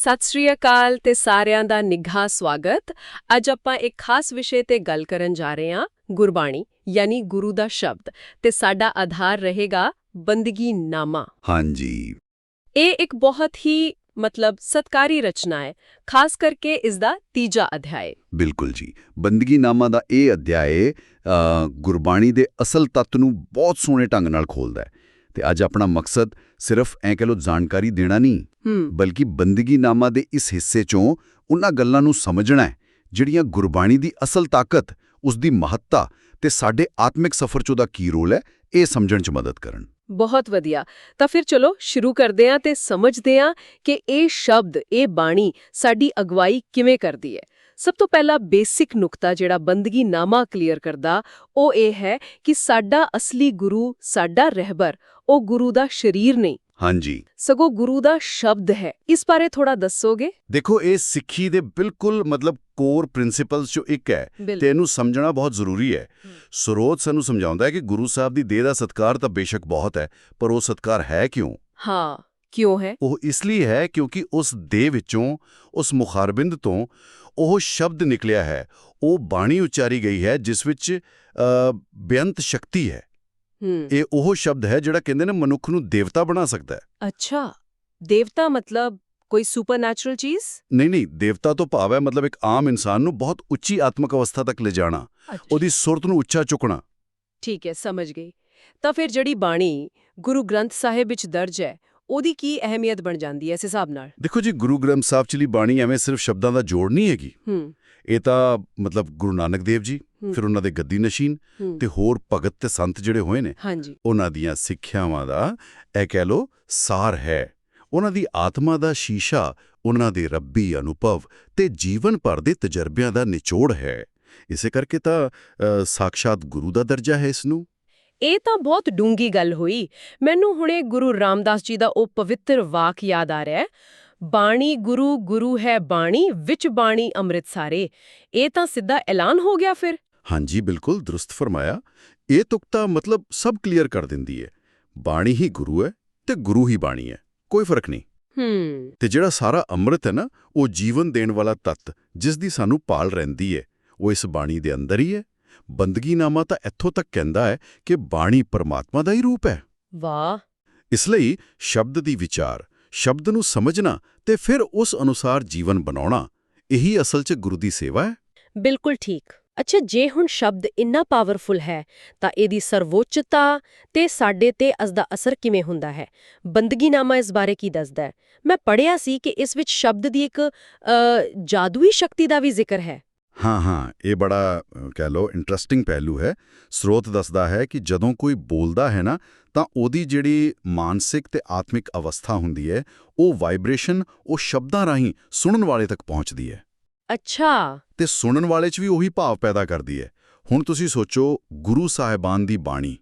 ਸਤਿ ਸ੍ਰੀ ਅਕਾਲ ਤੇ ਸਾਰਿਆਂ ਦਾ ਨਿੱਘਾ ਸਵਾਗਤ। ਅੱਜ ਆਪਾਂ ਇੱਕ ਖਾਸ ਵਿਸ਼ੇ ਤੇ ਗੱਲ ਕਰਨ ਜਾ ਰਹੇ ਹਾਂ ਗੁਰਬਾਣੀ ਯਾਨੀ ਗੁਰੂ ਦਾ ਸ਼ਬਦ ਤੇ ਸਾਡਾ ਆਧਾਰ ਰਹੇਗਾ ਬੰਦਗੀ ਨਾਮਾ ਹਾਂਜੀ। ਇਹ ਇੱਕ ਬਹੁਤ ਹੀ ਮਤਲਬ ਸਤਕਾਰੀ ਰਚਨਾ ਹੈ ਖਾਸ ਕਰਕੇ ਇਸ ਦਾ ਤੀਜਾ ਅਧਿਆਇ। ਬਿਲਕੁਲ ਜੀ। ਬੰਦਗੀ ਨਾਮਾ ਦਾ ਇਹ ਅਧਿਆਏ ਅ, ਗੁਰਬਾਣੀ ਦੇ ਅਸਲ ਤੱਤ ਨੂੰ ਬਹੁਤ ਸੋਹਣੇ ਢੰਗ ਨਾਲ ਖੋਲਦਾ ਹੈ। ਤੇ ਅੱਜ ਆਪਣਾ ਮਕਸਦ ਸਿਰਫ ਐਂ ਕਹਿ ਲੋ ਜਾਣਕਾਰੀ ਦੇਣਾ ਨਹੀਂ ਬਲਕਿ ਬੰਦਗੀ ਨਾਮਾ ਦੇ ਇਸ ਹਿੱਸੇ ਚੋਂ ਉਹਨਾਂ ਗੱਲਾਂ ਨੂੰ ਸਮਝਣਾ ਹੈ ਜਿਹੜੀਆਂ ਗੁਰਬਾਣੀ ਦੀ ਅਸਲ ਤਾਕਤ ਉਸ ਦੀ ਮਹੱਤਤਾ ਤੇ ਸਾਡੇ ਆਤਮਿਕ ਸਫ਼ਰ 'ਚ ਉਹਦਾ ਕੀ ਰੋਲ ਹੈ ਇਹ ਸਮਝਣ 'ਚ ਮਦਦ ਕਰਨ। ਬਹੁਤ ਵਧੀਆ। ਤਾਂ ਫਿਰ ਚਲੋ ਸ਼ੁਰੂ ਕਰਦੇ ਹਾਂ ਤੇ ਸਮਝਦੇ ਹਾਂ ਕਿ ਇਹ ਸ਼ਬਦ ਇਹ ਬਾਣੀ ਸਾਡੀ ਅਗਵਾਈ ਕਿਵੇਂ ਕਰਦੀ ਹੈ। ਸਭ ਤੋਂ ਪਹਿਲਾ ਬੇਸਿਕ ਨੁਕਤਾ ਜਿਹੜਾ ਬੰਦਗੀ ਨਾਮਾ ਕਲੀਅਰ ਕਰਦਾ ਉਹ ਇਹ ਹੈ ਕਿ ਸਾਡਾ ਅਸਲੀ ਗੁਰੂ ਸਾਡਾ ਰਹਿਬਰ ਉਹ ਗੁਰੂ ਦਾ ਸ਼ਰੀਰ ਨਹੀਂ। ਹਾਂਜੀ। ਸਗੋਂ ਗੁਰੂ ਦਾ ਸ਼ਬਦ ਹੈ। ਇਸ ਬਾਰੇ ਥੋੜਾ ਦੱਸੋਗੇ? ਦੇਖੋ ਇਹ ਸਿੱਖੀ ਦੇ ਬਿਲਕੁਲ ਮਤਲਬ ਕੋਰ ਪ੍ਰਿੰਸੀਪਲਸ 'ਚੋਂ ਇੱਕ ਹੈ ਤੇ ਇਹਨੂੰ ਸਮਝਣਾ ਬਹੁਤ ਜ਼ਰੂਰੀ ਹੈ। ਸਰੋਤ ਸਾਨੂੰ ਸਮਝਾਉਂਦਾ ਹੈ ਕਿ ਗੁਰੂ ਸਾਹਿਬ ਦੀ ਦੇਹ ਦਾ ਸਤਕਾਰ ਤਾਂ ਬੇਸ਼ੱਕ ਬਹੁਤ ਹੈ ਪਰ ਉਹ ਸਤਕਾਰ ਹੈ ਕਿਉਂ? ਹਾਂ ਕਿਉਂ ਹੈ? ਉਹ ਇਸ ਲਈ ਹੈ ਕਿਉਂਕਿ ਉਸ ਦੇਹ ਵਿੱਚੋਂ ਉਸ ਮੁਖਾਰਬਿੰਦ ਤੋਂ ਉਹ ਸ਼ਬਦ ਨਿਕਲਿਆ ਹੈ ਉਹ ਬਾਣੀ ਉਚਾਰੀ ਗਈ ਹੈ ਜਿਸ ਵਿੱਚ ਬੇਅੰਤ ਸ਼ਕਤੀ ਹੈ। ਇਹ ਉਹ ਸ਼ਬਦ ਹੈ ਜਿਹੜਾ ਕਹਿੰਦੇ ਨੇ ਮਨੁੱਖ ਨੂੰ ਦੇਵਤਾ ਬਣਾ ਸਕਦਾ ਹੈ। ਅੱਛਾ ਦੇਵਤਾ ਮਤਲਬ ਕੋਈ ਸੁਪਰਨੈਚੁਰਲ ਚੀਜ਼? ਨਹੀਂ ਨਹੀਂ ਦੇਵਤਾ ਤੋਂ ਭਾਵ ਹੈ ਮਤਲਬ ਇੱਕ ਆਮ ਇਨਸਾਨ ਨੂੰ ਬਹੁਤ ਉੱਚੀ ਆਤਮਿਕ ਅਵਸਥਾ ਤੱਕ ਲਿਜਾਣਾ ਉਹਦੀ ਸੁਰਤ ਨੂੰ ਉੱਚਾ ਚੁੱਕਣਾ। ਠੀਕ ਹੈ ਸਮਝ ਗਈ। ਤਾਂ ਫਿਰ ਜਿਹੜੀ ਬਾਣੀ ਗੁਰੂ ਗ੍ਰੰਥ ਸਾਹਿਬ ਵਿੱਚ ਦਰਜ ਹੈ ਉਹਦੀ ਕੀ ਅਹਿਮੀਅਤ ਬਣ ਜਾਂਦੀ ਹੈ ਇਸ ਹਿਸਾਬ ਨਾਲ? ਦੇਖੋ ਜੀ ਗੁਰੂ ਗ੍ਰੰਥ ਸਾਹਿਬ ਚ ਲਈ ਬਾਣੀ ਐਵੇਂ ਸਿਰਫ ਸ਼ਬਦਾਂ ਦਾ ਜੋੜ ਨਹੀਂ ਹੈਗੀ। ਹੂੰ। ਇਹ ਤਾਂ ਮਤਲਬ ਗੁਰੂ ਨਾਨਕ ਦੇਵ ਜੀ। ਫਿਰ ਉਹਨਾਂ ਦੇ ਗੱਦੀ ਨਸ਼ੀਨ ਤੇ ਹੋਰ ਭਗਤ ਤੇ ਸੰਤ ਜਿਹੜੇ ਹੋਏ ਨੇ ਹਾਂਜੀ। ਉਹਨਾਂ ਦੀਆਂ ਸਿੱਖਿਆਵਾਂ ਦਾ ਇਹ ਕਹਿ ਲੋ ਸਾਰ ਹੈ। ਉਹਨਾਂ ਦੀ ਆਤਮਾ ਦਾ ਸ਼ੀਸ਼ਾ ਉਹਨਾਂ ਦੇ ਰੱਬੀ ਅਨੁਭਵ ਤੇ ਜੀਵਨ ਭਰ ਦੇ ਤਜਰਬਿਆਂ ਦਾ ਨਿਚੋੜ ਹੈ। ਇਸੇ ਕਰਕੇ ਤਾਂ ਅ, ਸਾਕਸ਼ਾਤ ਗੁਰੂ ਦਾ ਦਰਜਾ ਹੈ ਇਸ ਨੂੰ। ਇਹ ਤਾਂ ਬਹੁਤ ਡੂੰਗੀ ਗੱਲ ਹੋਈ। ਮੈਨੂੰ ਹੁਣੇ ਗੁਰੂ ਰਾਮਦਾਸ ਜੀ ਦਾ ਉਹ ਪਵਿੱਤਰ ਵਾਕ ਯਾਦ ਆ ਰਿਹਾ ਬਾਣੀ ਗੁਰੂ ਗੁਰੂ ਹੈ ਬਾਣੀ ਵਿੱਚ ਬਾਣੀ ਅੰਮ੍ਰਿਤ ਸਾਰੇ। ਇਹ ਤਾਂ ਸਿੱਧਾ ਐਲਾਨ ਹੋ ਗਿਆ ਫਿਰ? ਹਾਂਜੀ ਬਿਲਕੁਲ ਦਰੁਸਤ ਫਰਮਾਇਆ। ਇਹ ਤੁਕਤਾ ਮਤਲਬ ਸਭ ਕਲੀਅਰ ਕਰ ਦਿੰਦੀ ਹੈ। ਬਾਣੀ ਹੀ ਗੁਰੂ ਹੈ ਤੇ ਗੁਰੂ ਹੀ ਬਾਣੀ ਹੈ। ਕੋਈ ਫ਼ਰਕ ਨਹੀਂ। ਹੂੰ। ਤੇ ਜਿਹੜਾ ਸਾਰਾ ਅੰਮ੍ਰਿਤ ਹੈ ਨਾ ਉਹ ਜੀਵਨ ਦੇਣ ਵਾਲਾ ਤੱਤ ਜਿਸ ਦੀ ਸਾਨੂੰ ਪਾਲ ਰਹਿੰਦੀ ਹੈ ਉਹ ਇਸ ਬਾਣੀ ਦੇ ਅੰਦਰ ਹੀ ਹੈ। ਬੰਦਗੀਨਾਮਾ ਤਾਂ ਇੱਥੋਂ ਤੱਕ ਕਹਿੰਦਾ ਹੈ ਕਿ ਬਾਣੀ ਪਰਮਾਤਮਾ ਦਾ ਹੀ ਰੂਪ ਹੈ। ਵਾਹ। ਇਸ ਲਈ ਸ਼ਬਦ ਦੀ ਵਿਚਾਰ ਸ਼ਬਦ ਨੂੰ ਸਮਝਣਾ ਤੇ ਫਿਰ ਉਸ ਅਨੁਸਾਰ ਜੀਵਨ ਬਣਾਉਣਾ ਇਹੀ ਅਸਲ 'ਚ ਗੁਰੂ ਦੀ ਸੇਵਾ ਹੈ। ਬਿਲਕੁਲ ਠੀਕ। ਅੱਛਾ ਜੇ ਹੁਣ ਸ਼ਬਦ ਇੰਨਾ ਪਾਵਰਫੁਲ ਹੈ ਤਾਂ ਇਹਦੀ ਸਰਵੋચ્ਚਤਾ ਤੇ ਸਾਡੇ ਤੇ ਇਸ ਦਾ ਅਸਰ ਕਿਵੇਂ ਹੁੰਦਾ ਹੈ? ਬੰਦਗੀਨਾਮਾ ਇਸ ਬਾਰੇ ਕੀ ਦੱਸਦਾ ਹੈ? ਮੈਂ ਪੜ੍ਹਿਆ ਸੀ ਕਿ ਇਸ ਵਿੱਚ ਸ਼ਬਦ ਦੀ ਇੱਕ ਜਾਦੂਈ ਸ਼ਕਤੀ ਦਾ ਵੀ ਜ਼ਿਕਰ ਹੈ। ਹਾਂ ਹਾਂ ਇਹ ਬੜਾ ਕਹਿ ਲਓ ਇੰਟਰਸਟਿੰਗ ਪਹਿਲੂ ਹੈ। ਸਰੋਤ ਦੱਸਦਾ ਹੈ ਕਿ ਜਦੋਂ ਕੋਈ ਬੋਲਦਾ ਹੈ ਨਾ ਤਾਂ ਉਹਦੀ ਜਿਹੜੀ ਮਾਨਸਿਕ ਤੇ ਆਤਮਿਕ ਅਵਸਥਾ ਹੁੰਦੀ ਹੈ ਉਹ ਵਾਈਬ੍ਰੇਸ਼ਨ ਉਹ ਸ਼ਬਦਾਂ ਰਾਹੀਂ ਸੁਣਨ ਵਾਲੇ ਤੱਕ ਪਹੁੰਚਦੀ ਹੈ। ਅੱਛਾ। ਤੇ ਸੁਣਨ ਵਾਲੇ 'ਚ ਵੀ ਉਹੀ ਭਾਵ ਪੈਦਾ ਕਰਦੀ ਹੈ। ਹੁਣ ਤੁਸੀਂ ਸੋਚੋ ਗੁਰੂ ਸਾਹਿਬਾਨ ਦੀ ਬਾਣੀ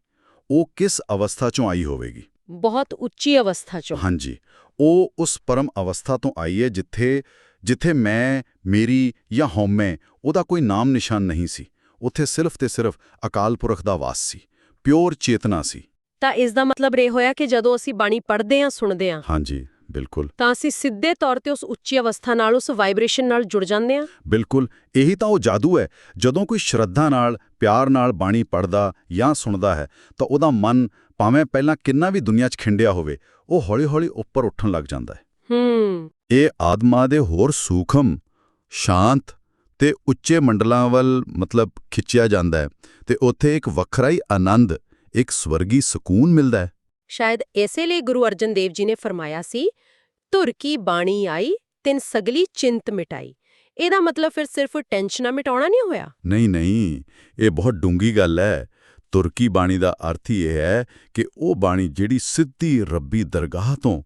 ਉਹ ਕਿਸ ਅਵਸਥਾ 'ਚੋਂ ਆਈ ਹੋਵੇਗੀ? ਬਹੁਤ ਉੱਚੀ ਅਵਸਥਾ ਚੋਂ। ਹਾਂਜੀ ਉਹ ਉਸ ਪਰਮ ਅਵਸਥਾ ਤੋਂ ਆਈ ਹੈ ਜਿੱਥੇ ਜਿੱਥੇ ਮੈਂ ਮੇਰੀ ਜਾਂ ਹਉਮੈ ਉਹਦਾ ਕੋਈ ਨਾਮ ਨਿਸ਼ਾਨ ਨਹੀਂ ਸੀ। ਉੱਥੇ ਸਿਰਫ ਤੇ ਸਿਰਫ ਅਕਾਲ ਪੁਰਖ ਦਾ ਵਾਸ ਸੀ ਪਿਓਰ ਚੇਤਨਾ ਸੀ। ਤਾਂ ਇਸ ਦਾ ਮਤਲਬ ਇਹ ਹੋਇਆ ਕਿ ਜਦੋਂ ਅਸੀਂ ਬਾਣੀ ਪੜ੍ਹਦੇ ਹਾਂ ਸੁਣਦੇ ਹਾਂ। ਹਾਂਜੀ ਬਿਲਕੁਲ। ਤਾਂ ਅਸੀਂ ਸਿੱਧੇ ਤੌਰ ਤੇ ਉਸ ਉੱਚੀ ਅਵਸਥਾ ਨਾਲ ਉਸ ਵਾਈਬ੍ਰੇਸ਼ਨ ਨਾਲ ਜੁੜ ਜਾਂਦੇ ਹਾਂ। ਬਿਲਕੁਲ ਇਹੀ ਤਾਂ ਉਹ ਜਾਦੂ ਹੈ। ਜਦੋਂ ਕੋਈ ਸ਼ਰਧਾ ਨਾਲ ਪਿਆਰ ਨਾਲ ਬਾਣੀ ਪੜਦਾ ਜਾਂ ਸੁਣਦਾ ਹੈ ਤਾਂ ਉਹਦਾ ਮਨ ਭਾਵੇਂ ਪਹਿਲਾਂ ਕਿੰਨਾ ਵੀ ਦੁਨੀਆ 'ਚ ਖਿੰਡਿਆ ਹੋਵੇ ਉਹ ਹੌਲੀ-ਹੌਲੀ ਉੱਪਰ ਉੱਠਣ ਲੱਗ ਜਾਂਦਾ ਹੈ। ਹੂੰ। ਇਹ ਆਦਮਾ ਦੇ ਹੋਰ ਸੂਖਮ ਸ਼ਾਂਤ ਤੇ ਉੱਚੇ ਮੰਡਲਾਂ ਵੱਲ ਮਤਲਬ ਖਿੱਚਿਆ ਜਾਂਦਾ ਹੈ ਤੇ ਉੱਥੇ ਇੱਕ ਵੱਖਰਾ ਹੀ ਆਨੰਦ ਇੱਕ ਸਵਰਗੀ ਸਕੂਨ ਮਿਲਦਾ ਹੈ। ਸ਼ਾਇਦ ਇਸੇ ਲਈ ਗੁਰੂ ਅਰਜਨ ਦੇਵ ਜੀ ਨੇ ਫਰਮਾਇਆ ਸੀ ਧੁਰ ਕੀ ਬਾਣੀ ਆਈ ਤਿਨ ਸਗਲੀ ਚਿੰਤ ਮਿਟਾਈ। ਇਹਦਾ ਮਤਲਬ ਫਿਰ ਸਿਰਫ ਟੈਨਸ਼ਨਾਂ ਮਿਟਾਉਣਾ ਨਹੀਂ ਹੋਇਆ? ਨਹੀਂ ਨਹੀਂ ਇਹ ਬਹੁਤ ਡੂੰਗੀ ਗੱਲ ਹੈ। ਤੁਰਕੀ ਬਾਣੀ ਦਾ ਅਰਥ ਹੀ ਇਹ ਹੈ ਕਿ ਉਹ ਬਾਣੀ ਜਿਹੜੀ ਸਿੱਧੀ ਰੱਬੀ ਦਰਗਾਹ ਤੋਂ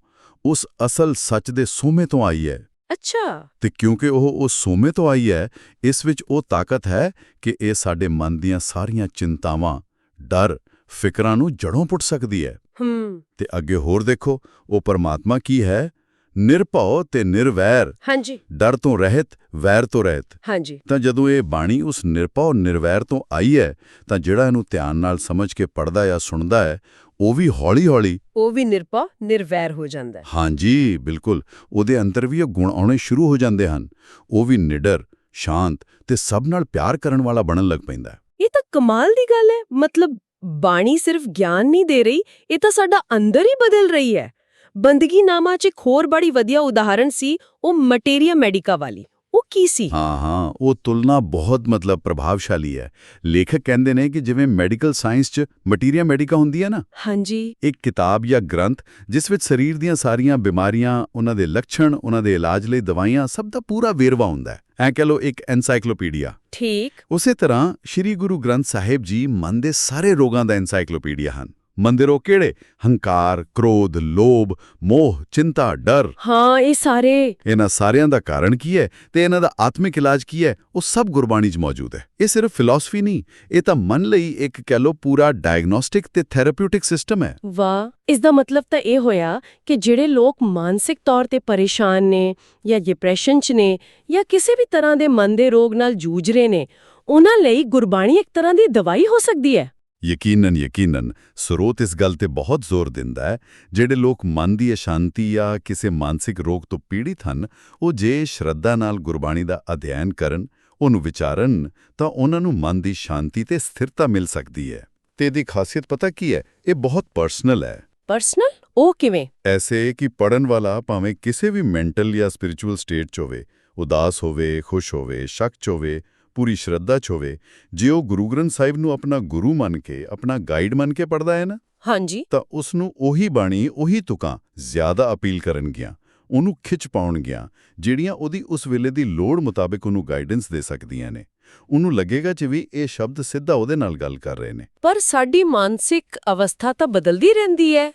ਉਸ ਅਸਲ ਸੱਚ ਦੇ ਸੋਮੇ ਤੋਂ ਆਈ ਹੈ। ਅੱਛਾ। ਤੇ ਕਿਉਂਕਿ ਉਹ ਉਸ ਸੋਮੇ ਤੋਂ ਆਈ ਹੈ ਇਸ ਵਿੱਚ ਉਹ ਤਾਕਤ ਹੈ ਕਿ ਇਹ ਸਾਡੇ ਮਨ ਦੀਆਂ ਸਾਰੀਆਂ ਚਿੰਤਾਵਾਂ ਡਰ ਫਿਕਰਾਂ ਨੂੰ ਜੜੋਂ ਪੁੱਟ ਸਕਦੀ ਹੈ। ਹੂੰ। ਤੇ ਅੱਗੇ ਹੋਰ ਦੇਖੋ ਉਹ ਪਰਮਾਤਮਾ ਕੀ ਹੈ? ਨਿਰਭਉ ਤੇ ਨਿਰਵੈਰ। ਹਾਂਜੀ। ਡਰ ਤੋਂ ਰਹਿਤ ਵੈਰ ਤੋਂ ਰਹਿਤ। ਹਾਂਜੀ। ਤਾਂ ਜਦੋਂ ਇਹ ਬਾਣੀ ਉਸ ਨਿਰਭਉ ਨਿਰਵੈਰ ਤੋਂ ਆਈ ਹੈ ਤਾਂ ਜਿਹੜਾ ਇਹਨੂੰ ਧਿਆਨ ਨਾਲ ਸਮਝ ਕੇ ਪੜਦਾ ਜਾਂ ਸੁਣਦਾ ਹੈ ਉਹ ਵੀ ਹੌਲੀ-ਹੌਲੀ। ਉਹ ਵੀ ਨਿਰਪਾ ਨਿਰਵੈਰ ਹੋ ਜਾਂਦਾ ਹੈ। ਹਾਂਜੀ ਬਿਲਕੁਲ। ਉਹਦੇ ਅੰਦਰ ਵੀ ਇਹ ਗੁਣ ਆਉਣੇ ਸ਼ੁਰੂ ਹੋ ਜਾਂਦੇ ਹਨ। ਉਹ ਵੀ ਨਿਡਰ ਸ਼ਾਂਤ ਤੇ ਸਭ ਨਾਲ ਪਿਆਰ ਕਰਨ ਵਾਲਾ ਬਣਨ ਲੱਗ ਪੈਂਦਾ ਹੈ। ਇਹ ਤਾਂ ਕਮਾਲ ਦੀ ਗੱਲ ਹੈ। ਮਤਲਬ ਬਾਣੀ ਸਿਰਫ ਗਿਆਨ ਨਹੀਂ ਦੇ ਰਹੀ ਇਹ ਤਾਂ ਸਾਡਾ ਅੰਦਰ ਹੀ ਬਦਲ ਰਹੀ ਹੈ। ਬੰਦਗੀ ਨਾਮਾ 'ਚ ਇੱਕ ਹੋਰ ਬੜੀ ਵਧੀਆ ਉਦਾਹਰਣ ਸੀ ਉਹ ਮਟੀਰੀਆ ਮੈਡੀਕਾ ਵਾਲੀ। ਕੀ ਸੀ? ਹਾਂ ਹਾਂ ਉਹ ਤੁਲਨਾ ਬਹੁਤ ਮਤਲਬ ਪ੍ਰਭਾਵਸ਼ਾਲੀ ਹੈ। ਲੇਖਕ ਕਹਿੰਦੇ ਨੇ ਕਿ ਜਿਵੇਂ ਮੈਡੀਕਲ ਸਾਇੰਸ 'ਚ ਮਟੀਰੀਆ ਮੈਡੀਕਾ ਹੁੰਦੀ ਹੈ ਨਾ ਹਾਂਜੀ। ਇੱਕ ਕਿਤਾਬ ਜਾਂ ਗ੍ਰੰਥ ਜਿਸ ਵਿੱਚ ਸਰੀਰ ਦੀਆਂ ਸਾਰੀਆਂ ਬਿਮਾਰੀਆਂ ਉਹਨਾਂ ਦੇ ਲੱਛਣ ਉਹਨਾਂ ਦੇ ਇਲਾਜ ਲਈ ਦਵਾਈਆਂ ਸਭ ਦਾ ਪੂਰਾ ਵੇਰਵਾ ਹੁੰਦਾ ਹੈ। ਐ ਕਹ ਲਓ ਇੱਕ ਐਨਸਾਈਕਲੋਪੀਡੀਆ। ਠੀਕ। ਉਸੇ ਤਰ੍ਹਾਂ ਸ੍ਰੀ ਗੁਰੂ ਗ੍ਰੰਥ ਸਾਹਿਬ ਜੀ ਮਨ ਦੇ ਸਾਰੇ ਰੋਗਾਂ ਦਾ ਐਨਸਾਈਕਲੋਪੀਡੀਆ ਹਨ। ਰੋਗ ਕਿਹੜੇ? ਹੰਕਾਰ ਕ੍ਰੋਧ ਲੋਭ ਮੋਹ ਚਿੰਤਾ ਡਰ। ਹਾਂ ਇਹ ਸਾਰੇ। ਇਹਨਾਂ ਸਾਰਿਆਂ ਦਾ ਕਾਰਨ ਕੀ ਹੈ ਤੇ ਇਹਨਾਂ ਦਾ ਆਤਮਿਕ ਇਲਾਜ ਕੀ ਹੈ? ਉਹ ਸਭ ਗੁਰਬਾਣੀ 'ਚ ਮੌਜੂਦ ਹੈ। ਇਹ ਸਿਰਫ ਫਿਲਾਸਫੀ ਨਹੀਂ ਇਹ ਤਾਂ ਮਨ ਲਈ ਇੱਕ ਕਹਿ ਲਓ ਪੂਰਾ ਡਾਇਗਨੋਸਟਿਕ ਤੇ ਥੈਰੇਪਿਊਟਿਕ ਸਿਸਟਮ ਹੈ। ਵਾਹ ਇਸ ਦਾ ਮਤਲਬ ਤਾਂ ਇਹ ਹੋਇਆ ਕਿ ਜਿਹੜੇ ਲੋਕ ਮਾਨਸਿਕ ਤੌਰ ਤੇ ਪਰੇਸ਼ਾਨ ਨੇ ਜਾਂ ਡਿਪਰੈਸ਼ਨ 'ਚ ਨੇ ਜਾਂ ਕਿਸੇ ਵੀ ਤਰ੍ਹਾਂ ਦੇ ਮਨ ਦੇ ਰੋਗ ਨਾਲ ਜੂਝ ਰਹੇ ਨੇ ਉਹਨਾਂ ਲਈ ਗੁਰਬਾਣੀ ਇੱਕ ਤਰ੍ਹਾਂ ਦੀ ਦਵਾਈ ਹੋ ਸਕਦੀ ਹੈ। ਯਕੀਨਨ ਯਕੀਨਨ ਸਰੋਤ ਇਸ ਗੱਲ ਤੇ ਬਹੁਤ ਜ਼ੋਰ ਦਿੰਦਾ ਹੈ ਜਿਹੜੇ ਲੋਕ ਮਨ ਦੀ ਅਸ਼ਾਂਤੀ ਜਾਂ ਕਿਸੇ ਮਾਨਸਿਕ ਰੋਗ ਤੋਂ ਪੀੜਿਤ ਹਨ ਉਹ ਜੇ ਸ਼ਰਧਾ ਨਾਲ ਗੁਰਬਾਣੀ ਦਾ ਅਧਿਐਨ ਕਰਨ ਉਹਨੂੰ ਵਿਚਾਰਨ ਤਾਂ ਉਹਨਾਂ ਨੂੰ ਮਨ ਦੀ ਸ਼ਾਂਤੀ ਤੇ ਸਥਿਰਤਾ ਮਿਲ ਸਕਦੀ ਹੈ। ਤੇ ਇਹਦੀ ਖਾਸੀਅਤ ਪਤਾ ਕੀ ਹੈ? ਇਹ ਬਹੁਤ ਪਰਸਨਲ ਹੈ। ਪਰਸਨਲ? ਉਹ ਕਿਵੇਂ? ਐਸੇ ਕਿ ਪੜਨ ਵਾਲਾ ਭਾਵੇਂ ਕਿਸੇ ਵੀ ਮੈਂਟਲ ਜਾਂ ਸਪਿਰਚੁਅਲ ਸਟੇਟ 'ਚ ਹੋਵੇ ਉਦਾਸ ਹੋਵੇ ਖੁਸ਼ ਹੋਵੇ ਸ਼ੱਕ 'ਚ ਹੋਵੇ ਪੂਰੀ ਸ਼ਰਧਾ 'ਚ ਹੋਵੇ ਜੇ ਉਹ ਗੁਰੂ ਗ੍ਰੰਥ ਸਾਹਿਬ ਨੂੰ ਆਪਣਾ ਗੁਰੂ ਮੰਨ ਕੇ ਆਪਣਾ ਗਾਈਡ ਮੰਨ ਕੇ ਪੜਦਾ ਹੈ ਨਾ ਹਾਂਜੀ। ਤਾਂ ਉਸ ਨੂੰ ਉਹੀ ਬਾਣੀ ਉਹੀ ਤੁਕਾਂ ਜ਼ਿਆਦਾ ਅਪੀਲ ਕਰਨਗੀਆਂ ਉਹਨੂੰ ਖਿੱਚ ਪਾਉਣਗੀਆਂ ਜਿਹੜੀਆਂ ਉਹਦੀ ਉਸ ਵੇਲੇ ਦੀ ਲੋੜ ਮੁਤਾਬਕ ਉਹਨੂੰ ਗਾਈਡੈਂਸ ਦੇ ਸਕਦੀਆਂ ਨੇ। ਉਹਨੂੰ ਲੱਗੇਗਾ ਕਿ ਵੀ ਇਹ ਸ਼ਬਦ ਸਿੱਧਾ ਉਹਦੇ ਨਾਲ ਗੱਲ ਕਰ ਰਹੇ ਨੇ। ਪਰ ਸਾਡੀ ਮਾਨਸਿਕ ਅਵਸਥਾ ਤਾਂ ਬਦਲਦੀ ਰਹਿੰਦੀ ਹੈ।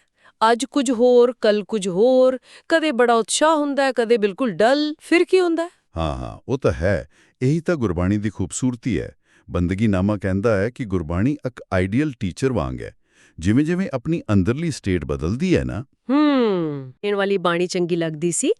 ਅੱਜ ਕੁਝ ਹੋਰ ਕੱਲ ਕੁਝ ਹੋਰ ਕਦੇ ਬੜਾ ਉਤਸ਼ਾਹ ਹੁੰਦਾ ਹੈ ਕਦੇ ਬਿਲਕੁਲ ਡਲ ਫਿਰ ਕੀ ਹੁੰਦਾ ਹਾਂ ਹਾਂ ਉਹ ਤਾਂ ਹੈ। ਇਹੀ ਤਾਂ ਗੁਰਬਾਣੀ ਦੀ ਖੂਬਸੂਰਤੀ ਹੈ। ਬੰਦਗੀ ਨਾਮਾ ਕਹਿੰਦਾ ਹੈ ਕਿ ਗੁਰਬਾਣੀ ਇੱਕ ਆਈਡੀਅਲ ਟੀਚਰ ਵਾਂਗ ਹੈ। ਜਿਵੇਂ ਜਿਵੇਂ ਆਪਣੀ ਅੰਦਰਲੀ ਸਟੇਟ ਬਦਲਦੀ ਹੈ ਨਾ। ਹੂੰ ਇਹ ਵਾਲੀ ਬਾਣੀ ਚੰਗੀ ਲੱਗਦੀ ਸੀ।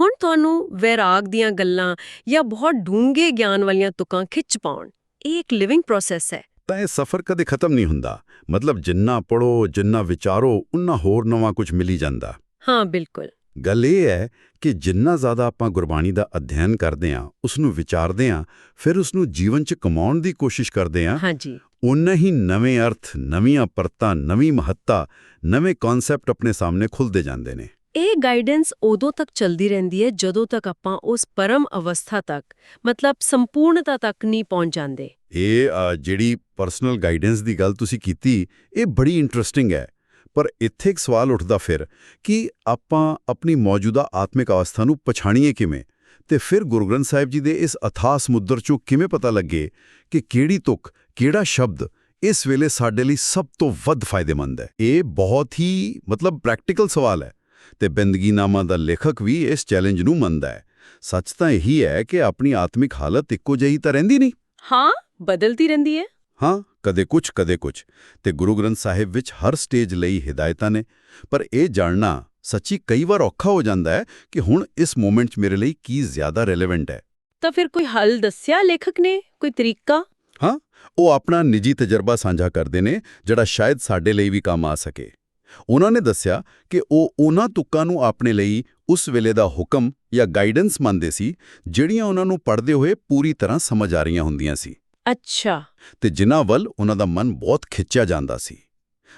ਹੁਣ ਤੁਹਾਨੂੰ ਵੈਰਾਗ ਦੀਆਂ ਗੱਲਾਂ ਜਾਂ ਬਹੁਤ ਡੂੰਘੇ ਗਿਆਨ ਵਾਲੀਆਂ ਤੁਕਾਂ ਖਿੱਚ ਪਾਉਣ ਇਹ ਇੱਕ ਲਿਵਿੰਗ ਪ੍ਰੋਸੈਸ ਹੈ। ਤਾਂ ਇਹ ਸਫ਼ਰ ਕਦੇ ਖਤਮ ਨਹੀਂ ਹੁੰਦਾ। ਮਤਲਬ ਜਿੰਨਾ ਪੜੋ ਜਿੰਨਾ ਵਿਚਾਰੋ ਉਨਾ ਹੋਰ ਨਵਾਂ ਕੁਝ ਮਿਲੀ ਜਾਂਦਾ। ਹਾਂ ਬਿਲਕੁਲ। ਗੱਲ ਇਹ ਹੈ ਕਿ ਜਿੰਨਾ ਜ਼ਿਆਦਾ ਆਪਾਂ ਗੁਰਬਾਣੀ ਦਾ ਅਧਿਐਨ ਕਰਦੇ ਹਾਂ ਉਸ ਨੂੰ ਵਿਚਾਰਦੇ ਹਾਂ ਫਿਰ ਉਸ ਨੂੰ ਜੀਵਨ 'ਚ ਕਮਾਉਣ ਦੀ ਕੋਸ਼ਿਸ਼ ਕਰਦੇ ਹਾਂ ਹਾਂਜੀ। ਉਨਾ ਹੀ ਨਵੇਂ ਅਰਥ ਨਵੀਆਂ ਪਰਤਾਂ ਨਵੀਂ ਮਹੱਤਤਾ ਨਵੇਂ ਕਨਸੈਪਟ ਆਪਣੇ ਸਾਹਮਣੇ ਖੁੱਲਦੇ ਜਾਂਦੇ ਨੇ। ਇਹ ਗਾਈਡੈਂਸ ਉਦੋਂ ਤੱਕ ਚਲਦੀ ਰਹਿੰਦੀ ਹੈ ਜਦੋਂ ਤੱਕ ਆਪਾਂ ਉਸ ਪਰਮ ਅਵਸਥਾ ਤੱਕ ਮਤਲਬ ਸੰਪੂਰਨਤਾ ਤੱਕ ਨਹੀਂ ਪਹੁੰਚ ਜਾਂਦੇ। ਇਹ ਜਿਹੜੀ ਪਰਸਨਲ ਗਾਈਡੈਂਸ ਦੀ ਗੱਲ ਤੁਸੀਂ ਕੀਤੀ ਇਹ ਬੜੀ ਇੰਟਰਸਟਿੰਗ ਹੈ। ਪਰ ਇੱਥੇ ਇੱਕ ਸਵਾਲ ਉੱਠਦਾ ਫਿਰ ਕਿ ਆਪਾਂ ਆਪਣੀ ਮੌਜੂਦਾ ਆਤਮਿਕ ਅਵਸਥਾ ਨੂੰ ਪਛਾਣੀਏ ਕਿਵੇਂ? ਤੇ ਫਿਰ ਗੁਰੂ ਗ੍ਰੰਥ ਸਾਹਿਬ ਜੀ ਦੇ ਇਸ ਅਥਾਹ ਸਮੁੰਦਰ ਚੋਂ ਕਿਵੇਂ ਪਤਾ ਲੱਗੇ ਕਿ ਕਿਹੜੀ ਤੁਕ ਕਿਹੜਾ ਸ਼ਬਦ ਇਸ ਵੇਲੇ ਸਾਡੇ ਲਈ ਸਭ ਤੋਂ ਵੱਧ ਫਾਇਦੇਮੰਦ ਹੈ? ਇਹ ਬਹੁਤ ਹੀ ਮਤਲਬ ਪ੍ਰੈਕਟੀਕਲ ਸਵਾਲ ਹੈ ਤੇ ਬੰਦਗੀਨਾਮਾ ਦਾ ਲੇਖਕ ਵੀ ਇਸ ਚੈਲੰਜ ਨੂੰ ਮੰਨਦਾ ਹੈ। ਸੱਚ ਤਾਂ ਇਹੀ ਹੈ ਕਿ ਆਪਣੀ ਆਤਮਿਕ ਹਾਲਤ ਇੱਕੋ ਜਿਹੀ ਤਾਂ ਰਹਿੰਦੀ ਨਹੀਂ। ਹਾਂ ਬਦਲਦੀ ਰਹਿੰਦੀ ਹੈ। ਹਾਂ। ਕਦੇ ਕੁਝ ਕਦੇ ਕੁਝ ਤੇ ਗੁਰੂ ਗ੍ਰੰਥ ਸਾਹਿਬ ਵਿੱਚ ਹਰ ਸਟੇਜ ਲਈ ਹਿਦਾਇਤਾਂ ਨੇ। ਪਰ ਇਹ ਜਾਣਨਾ ਸੱਚੀ ਕਈ ਵਾਰ ਔਖਾ ਹੋ ਜਾਂਦਾ ਹੈ ਕਿ ਹੁਣ ਇਸ ਮੂਮੈਂਟ 'ਚ ਮੇਰੇ ਲਈ ਕੀ ਜ਼ਿਆਦਾ ਰੈਲੇਵੈਂਟ ਹੈ। ਤਾਂ ਫਿਰ ਕੋਈ ਹੱਲ ਦੱਸਿਆ ਲੇਖਕ ਨੇ? ਕੋਈ ਤਰੀਕਾ? ਹਾਂ ਉਹ ਆਪਣਾ ਨਿੱਜੀ ਤਜਰਬਾ ਸਾਂਝਾ ਕਰਦੇ ਨੇ ਜਿਹੜਾ ਸ਼ਾਇਦ ਸਾਡੇ ਲਈ ਵੀ ਕੰਮ ਆ ਸਕੇ। ਉਹਨਾਂ ਨੇ ਦੱਸਿਆ ਕਿ ਉਹ ਉਹਨਾਂ ਤੁਕਾਂ ਨੂੰ ਆਪਣੇ ਲਈ ਉਸ ਵੇਲੇ ਦਾ ਹੁਕਮ ਜਾਂ ਗਾਈਡੈਂਸ ਮੰਨਦੇ ਸੀ ਜਿਹੜੀਆਂ ਉਹਨਾਂ ਨੂੰ ਪੜ੍ਹਦੇ ਹੋਏ ਪੂਰੀ ਤਰ੍ਹਾਂ ਸਮਝ ਆ ਰਹੀਆਂ ਹੁੰਦੀਆਂ ਸੀ। ਅੱਛਾ। ਤੇ ਜਿਨ੍ਹਾਂ ਵੱਲ ਉਹਨਾਂ ਦਾ ਮਨ ਬਹੁਤ ਖਿੱਚਿਆ ਜਾਂਦਾ ਸੀ।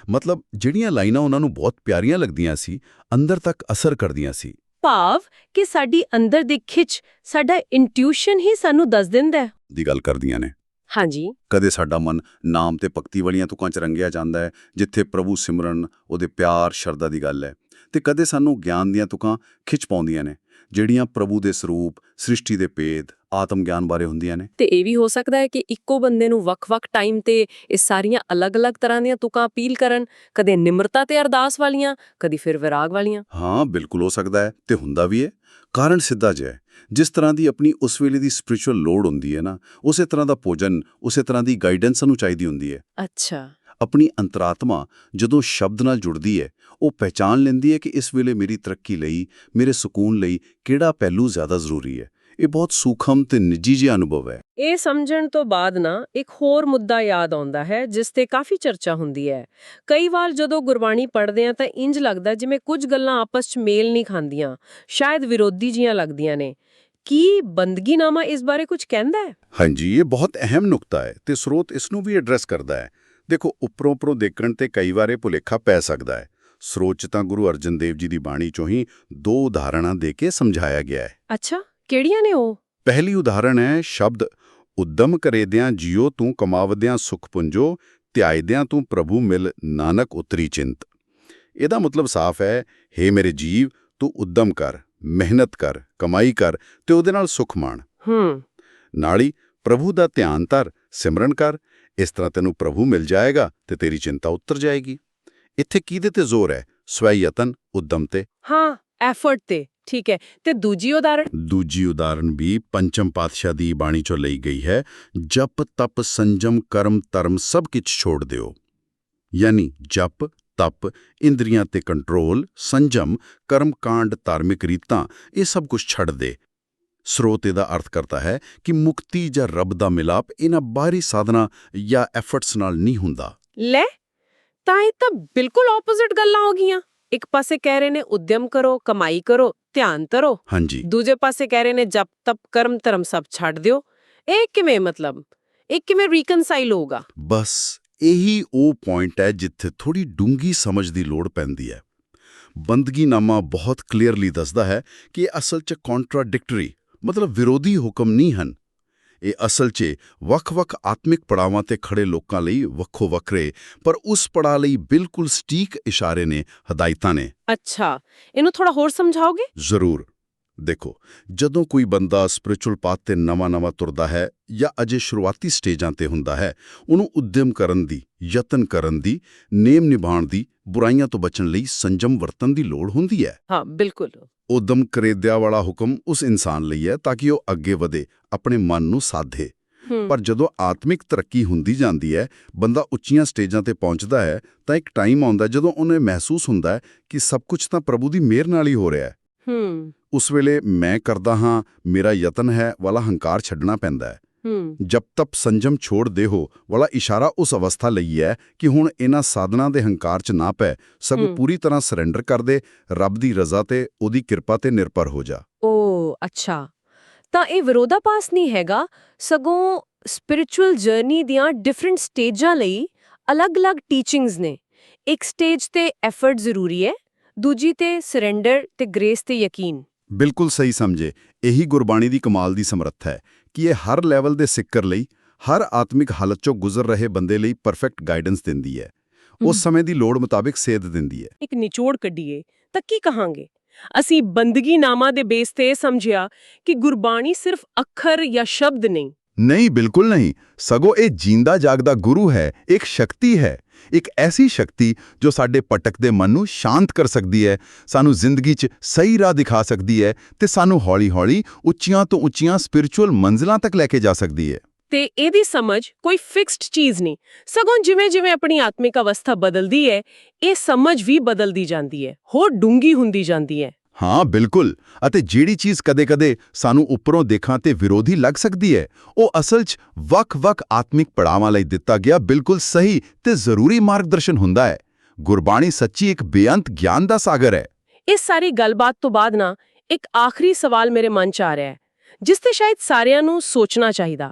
ਮਤਲਬ ਜਿਹੜੀਆਂ ਲਾਈਨਾਂ ਉਹਨਾਂ ਨੂੰ ਬਹੁਤ ਪਿਆਰੀਆਂ ਲੱਗਦੀਆਂ ਸੀ ਅੰਦਰ ਤੱਕ ਅਸਰ ਕਰਦੀਆਂ ਸੀ। ਭਾਵ ਕਿ ਸਾਡੀ ਅੰਦਰ ਦੀ ਖਿੱਚ ਸਾਡਾ ਇੰਟਿਊਸ਼ਨ ਹੀ ਸਾਨੂੰ ਦੱਸ ਦਿੰਦਾ ਹੈ। ਦੀ ਗੱਲ ਕਰਦੀਆਂ ਨੇ। ਹਾਂਜੀ। ਕਦੇ ਸਾਡਾ ਮਨ ਨਾਮ ਤੇ ਭਗਤੀ ਵਾਲੀਆਂ ਤੁਕਾਂ 'ਚ ਰੰਗਿਆ ਜਾਂਦਾ ਹੈ ਜਿੱਥੇ ਪ੍ਰਭੂ ਸਿਮਰਨ ਉਹਦੇ ਪਿਆਰ ਸ਼ਰਧਾ ਦੀ ਗੱਲ ਹੈ। ਤੇ ਕਦੇ ਸਾਨੂੰ ਗਿਆਨ ਦੀਆਂ ਤੁਕਾਂ ਖਿੱਚ ਪਾਉਂਦੀਆਂ ਨੇ ਜਿਹੜੀਆਂ ਪ੍ਰਭੂ ਦੇ ਸਰੂਪ ਸ੍ਰਿਸ਼ਟੀ ਦੇ ਭੇਦ ਆਤਮ ਗਿਆਨ ਬਾਰੇ ਹੁੰਦੀਆਂ ਨੇ। ਤੇ ਇਹ ਵੀ ਹੋ ਸਕਦਾ ਹੈ ਕਿ ਇੱਕੋ ਬੰਦੇ ਨੂੰ ਵੱਖ-ਵੱਖ ਟਾਈਮ ਤੇ ਇਹ ਸਾਰੀਆਂ ਅਲੱਗ-ਅਲੱਗ ਤਰ੍ਹਾਂ ਦੀਆਂ ਤੁਕਾਂ ਅਪੀਲ ਕਰਨ ਕਦੇ ਨਿਮਰਤਾ ਤੇ ਅਰਦਾਸ ਵਾਲੀਆਂ ਕਦੀ ਫਿਰ ਵਿਰਾਗ ਵਾਲੀਆਂ। ਹਾਂ ਬਿਲਕੁਲ ਹੋ ਸਕਦਾ ਹੈ ਤੇ ਹੁੰਦਾ ਵੀ ਹੈ। ਕਾਰਨ ਸਿੱਧਾ ਜਿਹਾ ਜਿਸ ਤਰ੍ਹਾਂ ਦੀ ਆਪਣੀ ਉਸ ਵੇਲੇ ਦੀ ਸਪਿਰਚੁਅਲ ਲੋੜ ਹੁੰਦੀ ਹੈ ਨਾ ਉਸੇ ਤਰ੍ਹਾਂ ਦਾ ਭੋਜਨ ਉਸੇ ਤਰ੍ਹਾਂ ਦੀ ਗਾਈਡੈਂਸ ਨੂੰ ਚਾਹੀਦੀ ਹੁੰਦੀ ਹੈ। ਅੱਛਾ। ਆਪਣੀ ਅੰਤਰਾਤਮਾ ਜਦੋਂ ਸ਼ਬਦ ਨਾਲ ਜੁੜਦੀ ਹੈ ਉਹ ਪਹਿਚਾਨ ਲੈਂਦੀ ਹੈ ਕਿ ਇਸ ਵੇਲੇ ਮੇਰੀ ਤਰੱਕੀ ਲਈ ਮੇਰੇ ਸਕੂਨ ਲਈ ਕਿਹੜਾ ਪਹਿਲੂ ਜ਼ਿਆਦਾ ਜ਼ਰੂਰੀ ਹੈ। ਇਹ ਬਹੁਤ ਸੂਖਮ ਤੇ ਨਿੱਜੀ ਜਿਹਾ ਅਨੁਭਵ ਹੈ। ਇਹ ਸਮਝਣ ਤੋਂ ਬਾਅਦ ਨਾ ਇੱਕ ਹੋਰ ਮੁੱਦਾ ਯਾਦ ਆਉਂਦਾ ਹੈ ਜਿਸ ਤੇ ਕਾਫੀ ਚਰਚਾ ਹੁੰਦੀ ਹੈ। ਕਈ ਵਾਰ ਜਦੋਂ ਗੁਰਬਾਣੀ ਪੜ੍ਹਦੇ ਆ ਤਾਂ ਇੰਜ ਲੱਗਦਾ ਜਿਵੇਂ ਕੁਝ ਗੱਲਾਂ ਆਪਸ 'ਚ ਮੇਲ ਨਹੀਂ ਖਾਂਦੀਆਂ ਸ਼ਾਇਦ ਵਿਰੋਧੀ ਜੀਆਂ ਲੱਗਦੀਆਂ ਨੇ। ਕੀ ਬੰਦਗੀਨਾਮਾ ਇਸ ਬਾਰੇ ਕੁਝ ਕਹਿੰਦਾ ਹੈ? ਹਾਂਜੀ ਇਹ ਬਹੁਤ ਅਹਿਮ ਨੁਕਤਾ ਹੈ ਤੇ ਸਰੋਤ ਇਸ ਨੂੰ ਵੀ ਐਡਰੈਸ ਕਰਦਾ ਹੈ। ਦੇਖੋ ਉੱਪਰੋਂ ਉੱਪਰੋਂ ਦੇਖਣ ਤੇ ਕਈ ਵਾਰੇ ਭੁਲੇਖਾ ਪੈ ਸਕਦਾ ਹੈ। ਸਰੋਤ 'ਚ ਤਾਂ ਗੁਰੂ ਅਰਜਨ ਦੇਵ ਜੀ ਦੀ ਬਾਣੀ ਚੋਂ ਹੀ ਦੋ ਉਦਾਹਰਣਾਂ ਦੇ ਕੇ ਸਮਝਾਇਆ ਗਿਆ ਹੈ। ਅੱਛਾ। ਕਿਹੜੀਆਂ ਨੇ ਉਹ? ਪਹਿਲੀ ਉਦਾਹਰਣ ਹੈ ਸ਼ਬਦ ਉਦਮ ਕਰੇਦਿਆਂ ਜਿਉ ਤੂੰ ਕਮਾਵਦਿਆਂ ਸੁਖ ਪੁੰਜੋ ਧਿਆਇਦਿਆਂ ਤੂੰ ਪ੍ਰਭੂ ਮਿਲ ਨਾਨਕ ਉਤਰੀ ਚਿੰਤ। ਇਹਦਾ ਮਤਲਬ ਸਾਫ਼ ਹੈ हे ਮੇਰੇ ਜੀਵ ਤੂੰ ਉਦਮ ਕਰ ਮਿਹਨਤ ਕਰ ਕਮਾਈ ਕਰ ਤੇ ਉਹਦੇ ਨਾਲ ਸੁਖ ਮਾਣ। ਹੂੰ। ਨਾਲ ਹੀ ਪ੍ਰਭੂ ਦਾ ਧਿਆਨ ਧਰ ਸਿਮਰਨ ਕਰ ਇਸ ਤਰ੍ਹਾਂ ਤੈਨੂੰ ਪ੍ਰਭੂ ਮਿਲ ਜਾਏਗਾ ਤੇ ਤੇਰੀ ਚਿੰਤਾ ਉਤਰ ਜਾਏਗੀ। ਇੱਥੇ ਕਿਹਦੇ ਤੇ ਜ਼ੋਰ ਹੈ? ਸਵੈ ਯਤਨ ਉਦਮ ਤੇ। ਹਾਂ ਐਫਰਟ ਤੇ। ਠੀਕ ਹੈ। ਤੇ ਦੂਜੀ ਉਦਾਹਰਣ? ਦੂਜੀ ਉਦਾਹਰਣ ਵੀ ਪੰਚਮ ਪਾਤਸ਼ਾਹ ਦੀ ਬਾਣੀ ਚੋਂ ਲਈ ਗਈ ਹੈ ਜਪ ਤਪ ਸੰਜਮ ਕਰਮ ਧਰਮ ਸਭ ਕੁਝ ਛੋੜ ਦਿਓ। ਯਾਨੀ ਜਪ ਤਪ ਇੰਦਰੀਆਂ ਤੇ ਕੰਟਰੋਲ ਸੰਜਮ ਕਰਮ ਕਾਂਡ ਧਾਰਮਿਕ ਰੀਤਾਂ ਇਹ ਸਭ ਕੁਝ ਛੱਡ ਦੇ। ਸਰੋਤ ਇਹਦਾ ਅਰਥ ਕਰਤਾ ਹੈ ਕਿ ਮੁਕਤੀ ਜਾਂ ਰੱਬ ਦਾ ਮਿਲਾਪ ਇਹਨਾਂ ਬਾਹਰੀ ਸਾਧਨਾ ਜਾਂ ਐਫਰਟਸ ਨਾਲ ਨਹੀਂ ਹੁੰਦਾ। ਲੈ ਤਾਂ ਇਹ ਤਾਂ ਬਿਲਕੁਲ ਆਪੋਜ਼ਿਟ ਗੱਲਾਂ ਹੋ ਗਈਆਂ। ਇੱਕ ਪਾਸੇ ਕਹਿ ਰਹੇ ਨੇ ਉਦਮ ਕਰੋ ਕਮਾਈ ਕਰੋ ਧਿਆਨ ਧਰੋ। ਹਾਂਜੀ। ਦੂਜੇ ਪਾਸੇ ਕਹਿ ਰਹੇ ਨੇ ਜਪ ਤਪ ਕਰਮ ਧਰਮ ਸਭ ਛੱਡ ਦਿਓ। ਇਹ ਕਿਵੇਂ ਮਤਲਬ? ਇਹ ਕਿਵੇਂ ਰੀਕਨਸਾਈਲ ਹੋਊਗਾ? ਬਸ ਇਹੀ ਉਹ ਪੁਆਇੰਟ ਹੈ ਜਿੱਥੇ ਥੋੜੀ ਡੂੰਗੀ ਸਮਝ ਦੀ ਲੋੜ ਪੈਂਦੀ ਹੈ। ਬੰਦਗੀਨਾਮਾ ਬਹੁਤ ਕਲੀਅਰਲੀ ਦੱਸਦਾ ਹੈ ਕਿ ਇਹ ਅਸਲ 'ਚ ਕੰਟਰਾਡਿਕਟਰੀ ਮਤਲਬ ਵਿਰੋਧੀ ਹੁਕਮ ਨਹੀਂ ਹਨ। ਇਹ ਅਸਲ 'ਚ ਵੱਖ-ਵੱਖ ਆਤਮਿਕ ਪੜਾਵਾਂ ਤੇ ਖੜੇ ਲੋਕਾਂ ਲਈ ਵੱਖੋ ਵੱਖਰੇ ਪਰ ਉਸ ਪੜਾ ਲਈ ਬਿਲਕੁਲ ਸਟੀਕ ਇਸ਼ਾਰੇ ਨੇ ਹਦਾਇਤਾਂ ਨੇ। ਅੱਛਾ। ਇਹਨੂੰ ਥੋੜਾ ਹੋਰ ਸਮਝਾਓਗੇ? ਜ਼ਰੂਰ। ਦੇਖੋ ਜਦੋਂ ਕੋਈ ਬੰਦਾ ਸਪਿਰਚੁਅਲ ਪਾਥ ਤੇ ਨਵਾਂ-ਨਵਾਂ ਤੁਰਦਾ ਹੈ ਜਾਂ ਅਜੇ ਸ਼ੁਰੂਆਤੀ ਸਟੇਜਾਂ ਤੇ ਹੁੰਦਾ ਹੈ ਉਹਨੂੰ ਉਦਮ ਕਰਨ ਦੀ ਯਤਨ ਕਰਨ ਦੀ ਨੇਮ ਨਿਭਾਉਣ ਦੀ ਬੁਰਾਈਆਂ ਤੋਂ ਬਚਣ ਲਈ ਸੰਜਮ ਵਰਤਨ ਦੀ ਲੋੜ ਹੁੰਦੀ ਹੈ। ਹਾਂ ਬਿਲਕੁਲ। ਉਦਮ ਕਰੇਦਿਆ ਵਾਲਾ ਹੁਕਮ ਉਸ ਇਨਸਾਨ ਲਈ ਹੈ ਤਾਂ ਕਿ ਉਹ ਅੱਗੇ ਵਧੇ ਆਪਣੇ ਮਨ ਨੂੰ ਸਾਧੇ। ਪਰ ਜਦੋਂ ਆਤਮਿਕ ਤਰੱਕੀ ਹੁੰਦੀ ਜਾਂਦੀ ਹੈ ਬੰਦਾ ਉੱਚੀਆਂ ਸਟੇਜਾਂ ਤੇ ਪਹੁੰਚਦਾ ਹੈ ਤਾਂ ਇੱਕ ਟਾਈਮ ਆਉਂਦਾ ਜਦੋਂ ਉਹਨੇ ਮਹਿਸੂਸ ਹੁੰਦਾ ਹੈ ਕਿ ਸਭ ਕੁਝ ਤਾਂ ਪ੍ਰਭੂ ਦੀ ਮਿਹਰ ਨਾਲ ਹੀ ਹੋ ਰਿਹਾ ਹੈ। ਹੂੰ। ਉਸ ਵੇਲੇ ਮੈਂ ਕਰਦਾ ਹਾਂ ਮੇਰਾ ਯਤਨ ਹੈ ਵਾਲਾ ਹੰਕਾਰ ਛੱਡਣਾ ਪੈਂਦਾ ਹੈ। ਹੂੰ। ਜਬ ਤੱਕ ਸੰਜਮ ਛੋੜ ਦੇਹੋ ਵਾਲਾ ਇਸ਼ਾਰਾ ਉਸ ਅਵਸਥਾ ਲਈ ਹੈ ਕਿ ਹੁਣ ਇਹਨਾਂ ਸਾਧਨਾਂ ਦੇ ਹੰਕਾਰ 'ਚ ਨਾ ਪੈ ਹੂੰ। ਪੂਰੀ ਤਰ੍ਹਾਂ ਸਰੈਂਡਰ ਕਰ ਦੇ ਰੱਬ ਦੀ ਰਜ਼ਾ ਤੇ ਉਹਦੀ ਕਿਰਪਾ ਤੇ ਨਿਰਭਰ ਹੋ ਜਾ। ਓ ਅੱਛਾ। ਤਾਂ ਇਹ ਵਿਰੋਧਾਭਾਸ ਨਹੀਂ ਹੈਗਾ ਸਗੋਂ ਸਪਿਰਿਚੁਅਲ ਜਰਨੀ ਦੀਆਂ ਡਿਫਰੈਂਟ ਸਟੇਜਾਂ ਲਈ ਅਲੱਗ-ਅਲੱਗ ਟੀਚਿੰਗਸ ਨੇ। ਇੱਕ ਸਟੇਜ ਤੇ ਐਫਰਟ ਜ਼ਰੂਰੀ ਹੈ ਦੂਜੀ ਤੇ ਸਰੈਂਡਰ ਤੇ ਗ੍ਰੇਸ ਤੇ ਯਕੀਨ। ਬਿਲਕੁਲ ਸਹੀ ਸਮਝੇ। ਇਹੀ ਗੁਰਬਾਣੀ ਦੀ ਕਮਾਲ ਦੀ ਸਮਰੱਥਾ ਹੈ ਕਿ ਇਹ ਹਰ ਲੈਵਲ ਦੇ ਸਿੱਕਰ ਲਈ ਹਰ ਆਤਮਿਕ ਹਾਲਤ 'ਚੋਂ ਗੁਜ਼ਰ ਰਹੇ ਬੰਦੇ ਲਈ ਪਰਫੈਕਟ ਗਾਈਡੈਂਸ ਦਿੰਦੀ ਹੈ। ਉਸ ਸਮੇਂ ਦੀ ਲੋੜ ਮੁਤਾਬਿਕ ਸੇਧ ਦਿੰਦੀ ਹੈ। ਇੱਕ ਨਿਚੋੜ ਕੱਢੀਏ ਤਾਂ ਕੀ ਕਹਾਂਗੇ? ਅਸੀਂ ਬੰਦਗੀ ਨਾਮਾ ਦੇ ਬੇਸ ਤੇ ਸਮਝਿਆ ਕਿ ਗੁਰਬਾਣੀ ਸਿਰਫ ਅੱਖਰ ਜਾਂ ਸ਼ਬਦ ਨਹੀਂ। ਨਹੀਂ ਬਿਲਕੁਲ ਨਹੀਂ। ਸਗੋਂ ਇਹ ਜੀਂਦਾ ਜਾਗਦਾ ਗੁਰੂ ਹੈ ਇੱਕ ਸ਼ਕਤੀ ਹੈ। ਇੱਕ ਐਸੀ ਸ਼ਕਤੀ ਜੋ ਸਾਡੇ ਭਟਕਦੇ ਮਨ ਨੂੰ ਸ਼ਾਂਤ ਕਰ ਸਕਦੀ ਹੈ, ਸਾਨੂੰ ਜ਼ਿੰਦਗੀ 'ਚ ਸਹੀ ਰਾਹ ਦਿਖਾ ਸਕਦੀ ਹੈ ਤੇ ਸਾਨੂੰ ਹੌਲੀ-ਹੌਲੀ ਉੱਚੀਆਂ ਤੋਂ ਉੱਚੀਆਂ ਸਪਿਰਚੁਅਲ ਮੰਜ਼ਿਲਾਂ ਤੱਕ ਲੈ ਕੇ ਜਾ ਸਕਦੀ ਹੈ। ਤੇ ਇਹਦੀ ਸਮਝ ਕੋਈ ਫਿਕਸਡ ਚੀਜ਼ ਨਹੀਂ। ਸਗੋਂ ਜਿਵੇਂ-ਜਿਵੇਂ ਆਪਣੀ ਆਤਮਿਕ ਅਵਸਥਾ ਬਦਲਦੀ ਹੈ, ਇਹ ਸਮਝ ਵੀ ਬਦਲਦੀ ਜਾਂਦੀ ਹੈ, ਹੋਰ ਡੂੰਗੀ ਹੁੰਦੀ ਜਾਂਦੀ ਹੈ। ਹਾਂ, ਬਿਲਕੁਲ। ਅਤੇ ਜਿਹੜੀ ਚੀਜ਼ ਕਦੇ-ਕਦੇ ਸਾਨੂੰ ਉੱਪਰੋਂ ਦੇਖਾਂ ਤੇ ਵਿਰੋਧੀ ਲੱਗ ਸਕਦੀ ਹੈ, ਉਹ ਅਸਲ 'ਚ ਵੱਖ-ਵੱਖ ਆਤਮਿਕ ਪੜਾਵਾਂ ਲਈ ਦਿੱਤਾ ਗਿਆ ਬਿਲਕੁਲ ਸਹੀ ਤੇ ਜ਼ਰੂਰੀ ਮਾਰਗਦਰਸ਼ਨ ਹੁੰਦਾ ਹੈ। ਗੁਰਬਾਣੀ ਸੱਚੀ ਇੱਕ ਬੇਅੰਤ ਗਿਆਨ ਦਾ ਸਾਗਰ ਹੈ। ਇਸ ਸਾਰੀ ਗੱਲਬਾਤ ਤੋਂ ਬਾਅਦ ਨਾ ਇੱਕ ਆਖਰੀ ਸਵਾਲ ਮੇਰੇ ਮਨ 'ਚ ਆ ਰਿਹਾ ਹੈ, ਜਿਸ ਤੇ ਸ਼ਾਇਦ ਸਾਰਿਆਂ ਨੂੰ ਸੋਚਣਾ ਚਾਹੀਦਾ।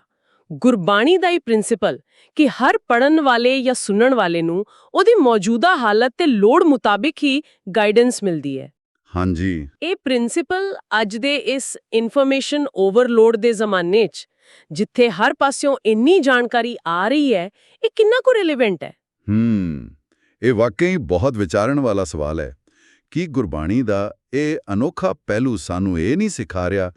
ਗੁਰਬਾਣੀ ਦਾ ਇਹ ਪ੍ਰਿੰਸੀਪਲ ਕਿ ਹਰ ਪੜਨ ਵਾਲੇ ਜਾਂ ਸੁਣਨ ਵਾਲੇ ਨੂੰ ਉਹਦੀ ਮੌਜੂਦਾ ਹਾਲਤ ਤੇ ਲੋੜ ਮੁਤਾਬਿਕ ਹੀ ਗਾਈਡੈਂਸ ਮਿਲਦੀ ਹੈ। ਹਾਂਜੀ। ਇਹ ਪ੍ਰਿੰਸੀਪਲ ਅੱਜ ਦੇ ਇਸ ਇਨਫੋਰਮੇਸ਼ਨ ਓਵਰਲੋਡ ਦੇ ਜ਼ਮਾਨੇ 'ਚ ਜਿੱਥੇ ਹਰ ਪਾਸਿਓਂ ਇੰਨੀ ਜਾਣਕਾਰੀ ਆ ਰਹੀ ਹੈ ਇਹ ਕਿੰਨਾ ਕੁ ਰਿਲੇਵੈਂਟ ਹੈ? ਹੂੰ ਇਹ ਵਾਕਈ ਬਹੁਤ ਵਿਚਾਰਨ ਵਾਲਾ ਸਵਾਲ ਹੈ। ਕਿ ਗੁਰਬਾਣੀ ਦਾ ਇਹ ਅਨੋਖਾ ਪਹਿਲੂ ਸਾਨੂੰ ਇਹ ਨਹੀਂ ਸਿਖਾ ਰਿਹਾ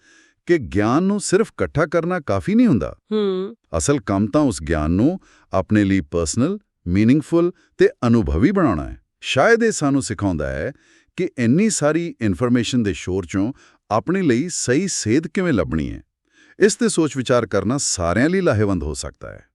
ਕਿ ਗਿਆਨ ਨੂੰ ਸਿਰਫ ਇਕੱਠਾ ਕਰਨਾ ਕਾਫੀ ਨਹੀਂ ਹੁੰਦਾ? ਹੂੰ। ਅਸਲ ਕੰਮ ਤਾਂ ਉਸ ਗਿਆਨ ਨੂੰ ਆਪਣੇ ਲਈ ਪਰਸਨਲ ਮੀਨਿੰਗਫੁਲ ਤੇ ਅਨੁਭਵੀ ਬਣਾਉਣਾ ਹੈ। ਸ਼ਾਇਦ ਇਹ ਸਾਨੂੰ ਸਿਖਾਉਂਦਾ ਹੈ ਕਿ ਇੰਨੀ ਸਾਰੀ ਇਨਫੋਰਮੇਸ਼ਨ ਦੇ ਸ਼ੋਰ ਚੋਂ ਆਪਣੇ ਲਈ ਸਹੀ ਸੇਧ ਕਿਵੇਂ ਲੱਭਣੀ ਹੈ? ਇਸ ਤੇ ਸੋਚ ਵਿਚਾਰ ਕਰਨਾ ਸਾਰਿਆਂ ਲਈ ਲਾਹੇਵੰਦ ਹੋ ਸਕਦਾ ਹੈ।